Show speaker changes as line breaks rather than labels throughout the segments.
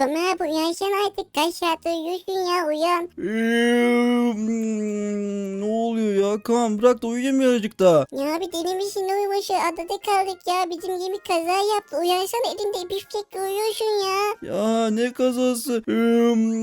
Toma abi uyansana artık kaç saattir uyuyorsun ya uyan.
Ne oluyor ya? Kaan bırak da uyuyayım birazcık daha.
Ya abi deli misin ne uyumuşu adada kaldık ya bizim gemi kaza yaptı uyansana elinde biftekle uyuyorsun ya.
Ya ne kazası? Eee,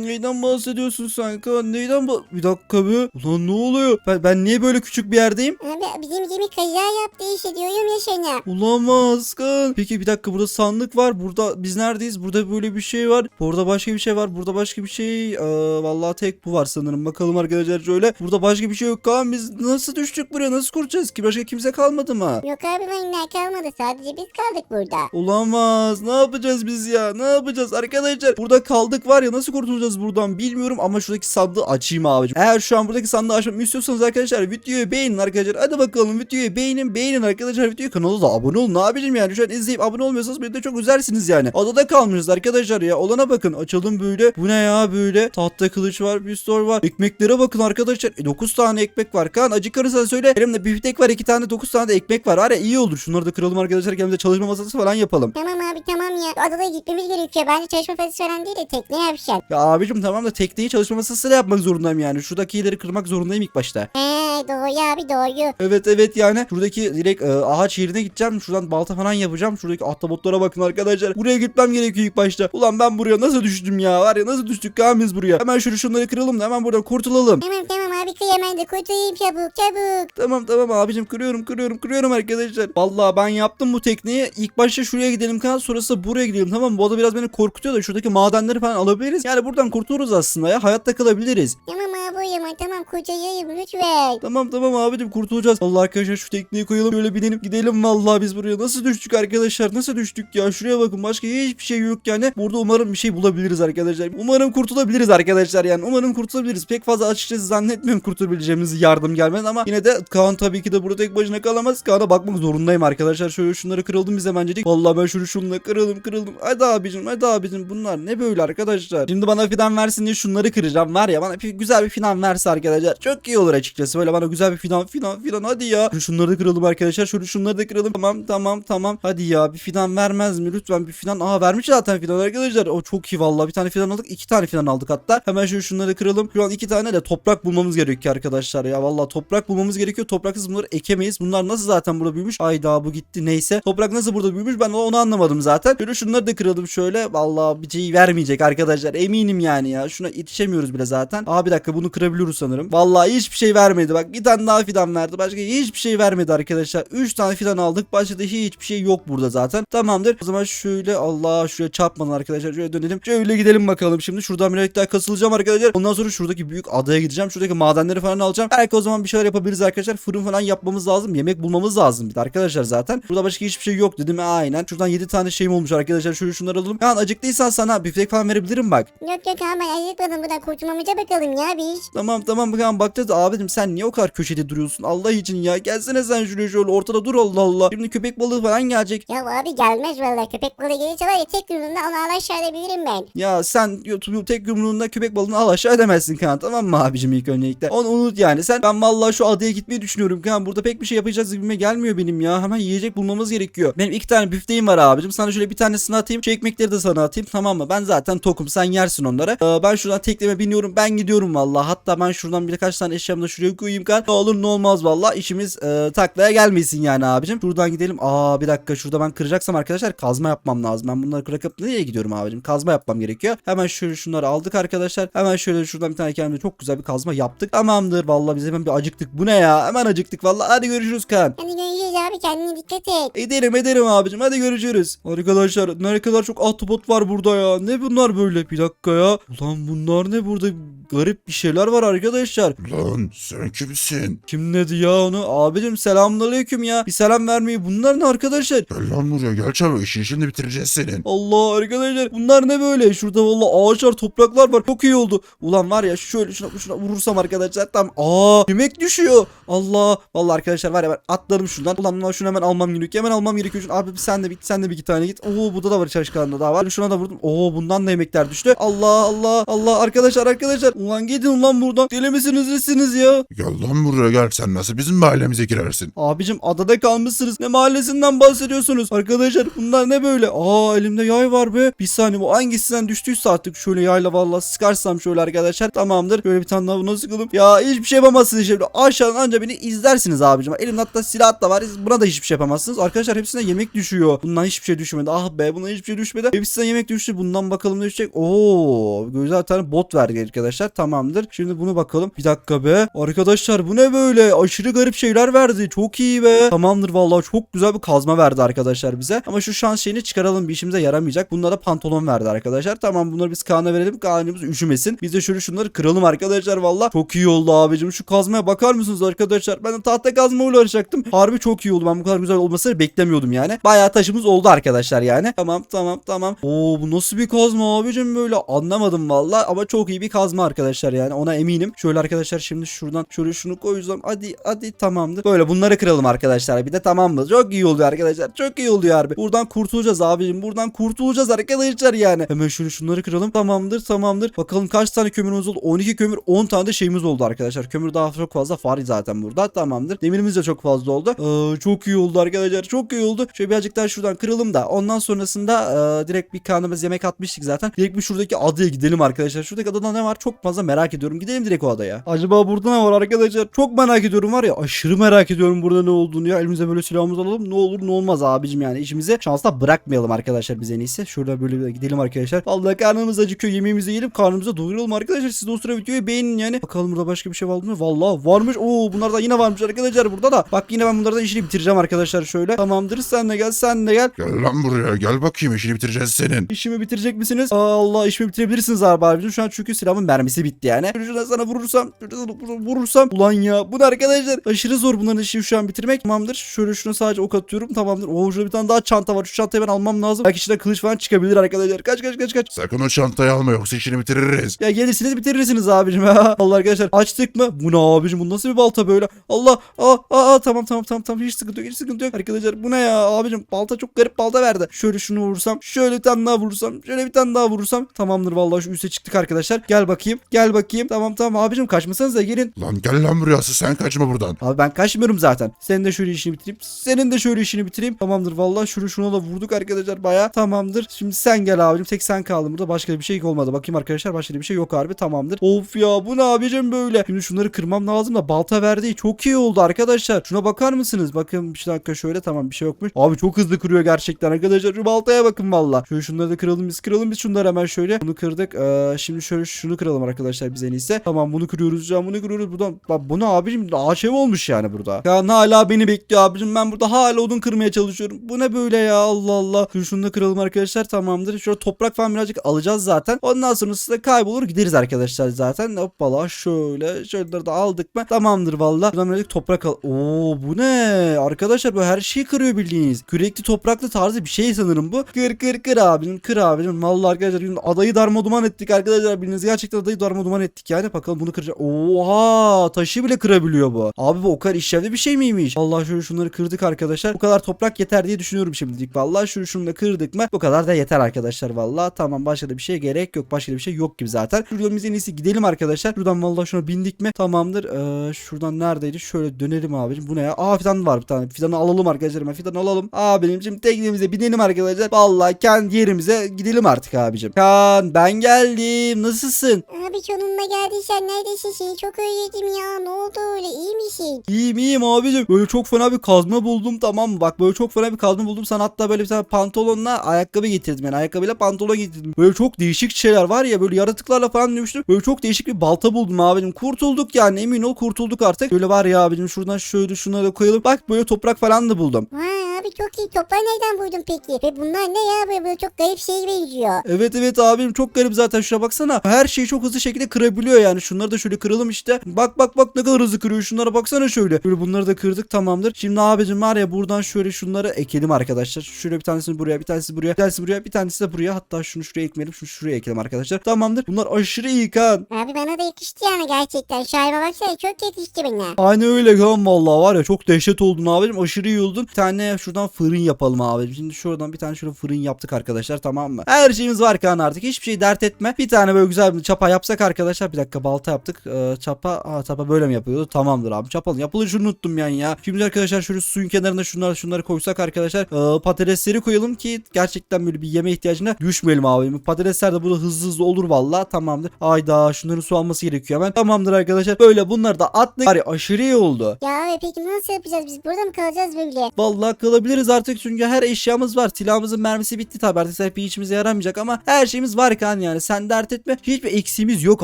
neyden bahsediyorsun sen Kaan? Neyden bah... Bir dakika be. Ulan ne oluyor? Ben, ben niye böyle küçük bir yerdeyim?
Abi bizim gemi kaza yaptı işte diyorum ya sana.
Olamaz Kaan. Peki bir dakika burada sandık var. Burada biz neredeyiz? Burada böyle bir şey var. Burada başka bir şey var. Burada başka bir şey. Ee, vallahi tek bu var sanırım. Bakalım arkadaşlar şöyle. Burada başka bir şey yok Kaan. Biz nasıl düştük buraya? Nasıl kurtulacağız ki? Başka kimse kalmadı mı?
Yok abi benimle kalmadı sadece biz kaldık burada.
Olamaz. Ne yapacağız biz ya? Ne yapacağız arkadaşlar? Burada kaldık var ya nasıl kurtulacağız buradan bilmiyorum ama şuradaki sandığı açayım abicim. Eğer şu an buradaki sandığı açmamı istiyorsanız arkadaşlar videoyu beğenin arkadaşlar. Hadi bakalım videoyu beğenin beğenin arkadaşlar. Videoyu kanala da abone olun abicim yani. Şu an izleyip abone olmuyorsanız beni de çok üzersiniz yani. Adada kalmışız arkadaşlar ya. Olana bakın. Açalım böyle. Bu ne ya böyle? Tahta kılıç var. Pistol var. Ekmeklere bakın arkadaşlar. E, 9 tane ekmek var. Kaan acıkarırsan söyle. Elimde bir tek var. 2 tane 9 tane de ekmek var. Var ya iyi olur. Şunları da kıralım arkadaşlar. Kendimize çalışma masası falan yapalım.
Tamam abi tamam ya adada gitmemiz gerekiyor. Bence çalışma fazlası falan değil de tekne yapacağım.
Ya abicim tamam da tekneyi çalışma masasıyla yapmak zorundayım yani. Şuradakileri kırmak zorundayım ilk başta.
He doğru abi doğru.
Evet evet yani şuradaki direkt e, ağaç yerine gideceğim. Şuradan balta falan yapacağım. Şuradaki ahtapotlara bakın arkadaşlar. Buraya gitmem gerekiyor ilk başta. Ulan ben buraya nasıl düştüm ya? Var ya nasıl düştük Kaan biz buraya? Hemen şunu şunları kıralım da hemen buradan kurtulalım.
Tamam tamam abi kıy hemen de kurtulayım çabuk çabuk.
Tamam tamam abicim kırıyorum kırıyorum kırıyorum arkadaşlar. Vallahi ben yaptım bu tekneyi. İlk başta şuraya gidelim Kaan sonrasında buraya gidelim tamam mı? Bu arada biraz beni korkutuyor da şuradaki madenleri falan alabiliriz. Yani buradan kurtuluruz aslında ya. Hayatta kalabiliriz.
Tamam uyuma tamam kurtulayım lütfen.
Tamam tamam abicim kurtulacağız. Allah arkadaşlar şu tekneyi koyalım şöyle binelim gidelim vallahi biz buraya nasıl düştük arkadaşlar nasıl düştük ya şuraya bakın başka hiçbir şey yok yani. Burada umarım bir şey bulabiliriz arkadaşlar. Umarım kurtulabiliriz arkadaşlar yani umarım kurtulabiliriz. Pek fazla açıkçası zannetmiyorum kurtulabileceğimizi yardım gelmez ama yine de Kaan tabii ki de burada tek başına kalamaz. Kaan'a bakmak zorundayım arkadaşlar. Şöyle şunları kıralım bize bence. Vallahi ben şunu şunla kıralım kıralım. Hadi abicim hadi abicim bunlar ne böyle arkadaşlar. Şimdi bana fidan versin diye şunları kıracağım. Var ya bana güzel bir fidan verse arkadaşlar. Çok iyi olur açıkçası. Böyle bana güzel bir fidan fidan fidan hadi ya. Şu şunları da kıralım arkadaşlar. Şöyle şunları da kıralım. Tamam tamam tamam. Hadi ya bir fidan vermez mi? Lütfen bir fidan. Aa vermiş zaten fidan arkadaşlar. O çok iyi vallahi. Bir tane fidan aldık. iki tane fidan aldık hatta. Hemen şöyle şunları kıralım. Şu an iki tane de toprak bulmamız gerekiyor arkadaşlar ya. Vallahi toprak bulmamız gerekiyor. Topraksız bunları ekemeyiz. Bunlar nasıl zaten burada büyümüş? Ay daha bu gitti. Neyse. Toprak nasıl burada büyümüş? Ben onu anlamadım zaten. Şöyle şunları da kıralım şöyle. Vallahi bir şey vermeyecek arkadaşlar. Eminim yani ya. Şuna yetişemiyoruz bile zaten. Aa bir dakika bunu kırabiliyoruz sanırım. Vallahi hiçbir şey vermedi. Bak bir tane daha fidan verdi. Başka hiçbir şey vermedi arkadaşlar. 3 tane fidan aldık. Başka da hiçbir şey yok burada zaten. Tamamdır. O zaman şöyle Allah şuraya çarpmadan arkadaşlar. Şöyle dönelim. Şöyle gidelim bakalım şimdi. Şuradan birazcık daha kasılacağım arkadaşlar. Ondan sonra şuradaki büyük adaya gideceğim. Şuradaki madenleri falan alacağım. Belki o zaman bir şeyler yapabiliriz arkadaşlar. Fırın falan yapmamız lazım. Yemek bulmamız lazım bir de arkadaşlar zaten. Burada başka hiçbir şey yok dedim. Aynen. Şuradan 7 tane şeyim olmuş arkadaşlar. Şöyle şunları alalım. Yani acıktıysan sana biftek falan verebilirim bak.
Yok yok ben ayıkladım buradan kurtulmamıza bakalım ya biz.
Tamam tamam bakalım bakacağız. Abicim sen niye o kadar köşede duruyorsun? Allah için ya. Gelsene sen şuraya şöyle ortada dur Allah Allah. Şimdi köpek balığı falan gelecek.
Ya abi gelmez vallahi. Köpek balığı gelirse var ya tek yumruğunda onu alaşağı edebilirim ben.
ya sen YouTube tek yumruğunda köpek balığını al aşağı edemezsin kan tamam mı abicim ilk öncelikle? Onu unut yani. Sen ben vallahi şu adaya gitmeyi düşünüyorum kan burada pek bir şey yapacağız gibime gelmiyor benim ya. Hemen yiyecek bulmamız gerekiyor. Benim iki tane büfteğim var abicim. Sana şöyle bir tanesini atayım. Şu ekmekleri de sana atayım tamam mı? Ben zaten tokum. Sen yersin onları. Ee, ben şuradan tekleme biniyorum. Ben gidiyorum vallahi. Hatta ben şuradan birkaç tane eşyamı da şuraya koyayım kan. Ne olur ne olmaz vallahi işimiz e, taklaya gelmesin yani abicim. Şuradan gidelim. Aa bir dakika şurada ben kıracaksam arkadaşlar kazma yapmam lazım. Ben bunları bırakıp nereye gidiyorum abicim? Kazma yapmam gerekiyor. Hemen şöyle şunları aldık arkadaşlar. Hemen şöyle şuradan bir tane kendimize çok güzel bir kazma yaptık. Tamamdır. Vallahi biz hemen bir acıktık. Bu ne ya? Hemen acıktık vallahi. Hadi görüşürüz kan.
Hadi görüşürüz abi. Kendine dikkat et.
Ederim ederim abicim. Hadi görüşürüz. Arkadaşlar ne kadar çok ahtapot var burada ya. Ne bunlar böyle? Bir dakika ya. Ulan bunlar ne burada? Garip bir şeyler var arkadaşlar.
Lan sen kimsin?
Kim dedi ya onu? Abicim selamünaleyküm ya. Bir selam vermeyi bunlar ne arkadaşlar?
Gel lan buraya gel çabuk işini şimdi bitireceğiz senin.
Allah arkadaşlar bunlar ne böyle? Şurada valla ağaçlar topraklar var. Çok iyi oldu. Ulan var ya şöyle şuna, şuna vurursam arkadaşlar tam. Aa yemek düşüyor. Allah. Valla arkadaşlar var ya ben atlarım şuradan. Ulan lan şunu hemen almam gerekiyor. Hemen almam gerekiyor. Şunu. Abi sen de bir sen de bir iki tane git. Oo burada da var çalışkanında daha var. Şuna da vurdum. Oo bundan da yemekler düştü. Allah Allah Allah arkadaşlar arkadaşlar. Ulan gidin ulan oradan. Deli misiniz nesiniz ya?
Gel lan buraya gel sen nasıl bizim mahallemize girersin?
Abicim adada kalmışsınız. Ne mahallesinden bahsediyorsunuz? Arkadaşlar bunlar ne böyle? Aa elimde yay var be. Bir saniye bu hangisinden düştüyse artık şöyle yayla vallahi sıkarsam şöyle arkadaşlar tamamdır. Böyle bir tane daha buna sıkalım. Ya hiçbir şey yapamazsınız şimdi. Aşağıdan anca beni izlersiniz abicim. Elimde hatta silah da var. Buna da hiçbir şey yapamazsınız. Arkadaşlar hepsine yemek düşüyor. Bundan hiçbir şey düşmedi. Ah be bundan hiçbir şey düşmedi. Hepsine yemek düştü. Bundan bakalım ne düşecek. Oo güzel tane bot verdi arkadaşlar. Tamamdır. Şimdi bunu bakalım. Bir dakika be. Arkadaşlar bu ne böyle? Aşırı garip şeyler verdi. Çok iyi be. Tamamdır vallahi çok güzel bir kazma verdi arkadaşlar bize. Ama şu şans şeyini çıkaralım. Bir işimize yaramayacak. Bunlara pantolon verdi arkadaşlar. Tamam bunları biz Kaan'a verelim. Kaan'ımız üşümesin. Biz de şöyle şunları kıralım arkadaşlar valla. Çok iyi oldu abicim. Şu kazmaya bakar mısınız arkadaşlar? Ben de tahta kazma uğraşacaktım. Harbi çok iyi oldu. Ben bu kadar güzel olmasını beklemiyordum yani. Bayağı taşımız oldu arkadaşlar yani. Tamam tamam tamam. Oo bu nasıl bir kazma abicim böyle anlamadım valla. Ama çok iyi bir kazma arkadaşlar yani. Ona eminim. Şöyle arkadaşlar şimdi şuradan şöyle şunu koyacağım. Hadi hadi tamamdır. Böyle bunları kıralım arkadaşlar. Bir de tamam mı? Çok iyi oluyor arkadaşlar. Çok iyi oluyor harbi. Buradan kurtulacağız abicim. Buradan kurtulacağız arkadaşlar yani. Hemen şöyle şunları kıralım. Tamamdır tamamdır. Bakalım kaç tane kömürümüz oldu? 12 kömür 10 tane de şeyimiz oldu arkadaşlar. Kömür daha çok fazla var zaten burada. Tamamdır. Demirimiz de çok fazla oldu. Ee, çok iyi oldu arkadaşlar. Çok iyi oldu. Şöyle birazcık daha şuradan kıralım da. Ondan sonrasında e, direkt bir kanımız yemek atmıştık zaten. Direkt bir şuradaki adaya gidelim arkadaşlar. Şuradaki adada ne var? Çok fazla merak ediyorum. Gidelim direkt o adaya. Acaba burada ne var arkadaşlar? Çok merak ediyorum var ya. Aşırı merak ediyorum burada ne olduğunu ya. Elimize böyle silahımızı alalım. Ne olur ne olmaz abicim yani. İşimize şansla bırakmayalım arkadaşlar biz en iyisi. Şurada böyle gidelim arkadaşlar. Vallahi karnımız acıkıyor. Yemeğimizi yiyelim. Karnımıza doyuralım arkadaşlar. Siz de o sıra videoyu beğenin yani. Bakalım burada başka bir şey var mı? Vallahi varmış. Oo bunlar da yine varmış arkadaşlar burada da. Bak yine ben bunlardan işini bitireceğim arkadaşlar şöyle. Tamamdır sen de gel sen de gel.
Gel lan buraya gel bakayım işini bitireceğiz senin.
İşimi bitirecek misiniz? Aa, Allah işimi bitirebilirsiniz abi abicim. Şu an çünkü silahımın mermisi bitti yani. Şuradan sana vurursam, şuradan vurursam. Ulan ya bu ne arkadaşlar? Aşırı zor bunların işini şu an bitirmek. Tamamdır. Şöyle şuna sadece ok atıyorum. Tamamdır. Oo şurada bir tane daha çanta var. Şu çantayı ben almam lazım. Belki içinde kılıç falan çıkabilir arkadaşlar. Kaç kaç kaç kaç.
Sakın o çantayı alma yoksa işini bitiririz.
Ya gelirsiniz bitirirsiniz abicim. Allah arkadaşlar açtık mı? Bu ne abicim? Bu nasıl bir balta böyle? Allah. Aa, aa, aa, tamam tamam tamam tamam. Hiç sıkıntı yok. Hiç sıkıntı yok. Arkadaşlar bu ne ya? Abicim balta çok garip balta verdi. Şöyle şunu vurursam. Şöyle bir tane daha vurursam. Şöyle bir tane daha vurursam. Tamamdır vallahi şu üste çıktık arkadaşlar. Gel bakayım. Gel bakayım. Tamam tamam abicim kaçmasanız da gelin.
Lan gel lan buraya asıl sen kaçma buradan.
Abi ben kaçmıyorum zaten. Senin de şöyle işini bitireyim. Senin de şöyle işini bitireyim. Tamamdır vallahi şunu şuna da vurduk arkadaşlar baya. Tamamdır. Şimdi sen gel abicim. Tek sen kaldın burada. Başka bir şey olmadı. Bakayım arkadaşlar başka bir şey yok harbi. Tamamdır. Of ya bu ne abicim böyle. Şimdi şunları kırmam lazım da balta verdi. Çok iyi oldu arkadaşlar. Şuna bakar mısınız? Bakın bir dakika şöyle tamam bir şey yokmuş. Abi çok hızlı kırıyor gerçekten arkadaşlar. Şu baltaya bakın valla. Şöyle şunları da kıralım biz kıralım biz şunları hemen şöyle. Bunu kırdık. Ee, şimdi şöyle şunu kıralım arkadaşlar biz en iyisi. Tamam bunu kırıyoruz ya bunu kırıyoruz. Buradan bak bu ne abicim ağaç ev olmuş yani burada. Kaan hala beni bekliyor abicim. Ben burada hala odun kırmaya çalışıyorum. Bu ne böyle ya Allah Allah. Şunu da kıralım arkadaşlar tamamdır. Şöyle toprak falan birazcık alacağız zaten. Ondan sonrasında kaybolur gideriz arkadaşlar zaten. Hoppala şöyle. Şöyle de aldık mı? Tamamdır valla. Buradan birazcık toprak al. Oo bu ne? Arkadaşlar bu her şeyi kırıyor bildiğiniz. Kürekli topraklı tarzı bir şey sanırım bu. Kır kır kır abicim kır abicim. Vallahi arkadaşlar adayı darmaduman ettik arkadaşlar. Bildiğiniz gerçekten adayı darmaduman ettik yani. Bakalım bunu kıracak. Oha taşı bile kırabiliyor bu. Abi bu o kadar işlevli bir şey miymiş? Allah şöyle şunları kırdık arkadaşlar. Bu kadar toprak yeter diye düşünüyorum şimdilik. Vallahi şunu şunu da kırdık mı? Bu kadar da yeter arkadaşlar vallahi. Tamam başka da bir şey gerek yok. Başka da bir şey yok gibi zaten. Şuradan biz en iyisi gidelim arkadaşlar. Şuradan vallahi şuna bindik mi? Tamamdır. Ee, şuradan neredeydi? Şöyle dönelim abicim. Bu ne ya? Aa fidan var bir tane. Fidanı alalım arkadaşlar. Fidanı alalım. Abicim teknemize binelim arkadaşlar. Vallahi kendi yerimize gidelim artık abicim. Kan ben geldim. Nasılsın?
Abi sonunda geldin sen neredesin seni çok özledim ya ne oldu öyle iyi misin?
İyiyim iyiyim abicim. Böyle çok fena bir kazma buldum tamam mı? Bak böyle çok fena bir kazma buldum. Sana hatta böyle bir tane pantolonla ayakkabı getirdim. Yani ayakkabıyla pantolon getirdim. Böyle çok değişik şeyler var ya böyle yaratıklarla falan dövüştüm. Böyle çok değişik bir balta buldum abicim. Kurtulduk yani emin ol kurtulduk artık. Böyle var ya abicim şuradan şöyle şunları da koyalım. Bak böyle toprak falan da buldum.
Vay abi çok iyi toprağı nereden buldun peki? Ve bunlar ne ya böyle, böyle çok garip şeye benziyor.
Evet evet abim çok garip zaten şuna baksana. Her şeyi çok hızlı şekilde kırabiliyor yani. Şunları da şöyle kıralım işte. Bak bak bak ne kadar hızlı kırıyor. Şunlara baksana şöyle. Böyle bunları da kırdık tamamdır. Şimdi abicim var ya buradan şöyle şunları ekelim arkadaşlar. Şöyle bir tanesini buraya bir tanesi buraya bir tanesi buraya bir tanesi de buraya. Hatta şunu şuraya ekmeyelim şunu şuraya ekelim arkadaşlar. Tamamdır. Bunlar aşırı iyi kan.
Abi bana da yakıştı yani gerçekten. Şahibe baksana çok yakıştı bana.
Aynı öyle kan vallahi var ya çok dehşet oldun abicim aşırı iyi oldun. Bir tane şuradan fırın yapalım abicim. Şimdi şuradan bir tane şöyle fırın yaptık arkadaşlar tamam mı? Her şeyimiz var kan artık hiçbir şey dert etme. Bir tane böyle güzel bir çapa yapsak arkadaşlar. Bir dakika dakika balta yaptık. Ee, çapa ha, çapa böyle mi yapıyordu? Tamamdır abi. Çapalım. Yapılışını unuttum yani ya. Şimdi arkadaşlar şöyle suyun kenarına şunları şunları koysak arkadaşlar ee, patatesleri koyalım ki gerçekten böyle bir yeme ihtiyacına düşmeyelim abi. Patatesler de burada hızlı hızlı olur valla. Tamamdır. Ayda şunların su alması gerekiyor hemen. Tamamdır arkadaşlar. Böyle bunları da attık. Ya aşırı iyi oldu.
Ya abi peki nasıl yapacağız biz? Burada mı kalacağız böyle?
Vallahi kalabiliriz artık çünkü her eşyamız var. Silahımızın mermisi bitti tabi artık bir işimize yaramayacak ama her şeyimiz var kan yani. Sen dert etme. Hiçbir eksiğimiz yok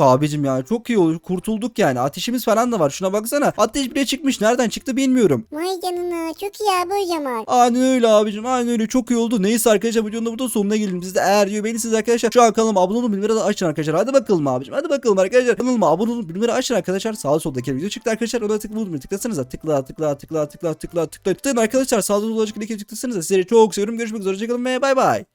abicim ya. Çok iyi olur. Kurtulduk yani. Ateşimiz falan da var. Şuna baksana. Ateş bile çıkmış. Nereden çıktı bilmiyorum.
Vay canına çok iyi abi o zaman.
Aynen öyle abicim. Aynen öyle. Çok iyi oldu. Neyse arkadaşlar videonun da burada sonuna gelin. Siz de eğer diyor beğenirsiniz arkadaşlar. Şu an kanalıma abone olun. Bildirimleri açın arkadaşlar. Hadi bakalım abicim. Hadi bakalım arkadaşlar. Kanalıma abone olun. Bildirimleri açın arkadaşlar. Sağ soldaki video çıktı arkadaşlar. Ona tıkla unutmayın. Tıklasanıza. Tıkla tıkla tıkla tıkla tıkla tıkla tıkla. Tıklayın arkadaşlar. Sağda soldaki linke tıklasanıza. Sizleri çok seviyorum. Görüşmek üzere. Hoşçakalın ve bay bay.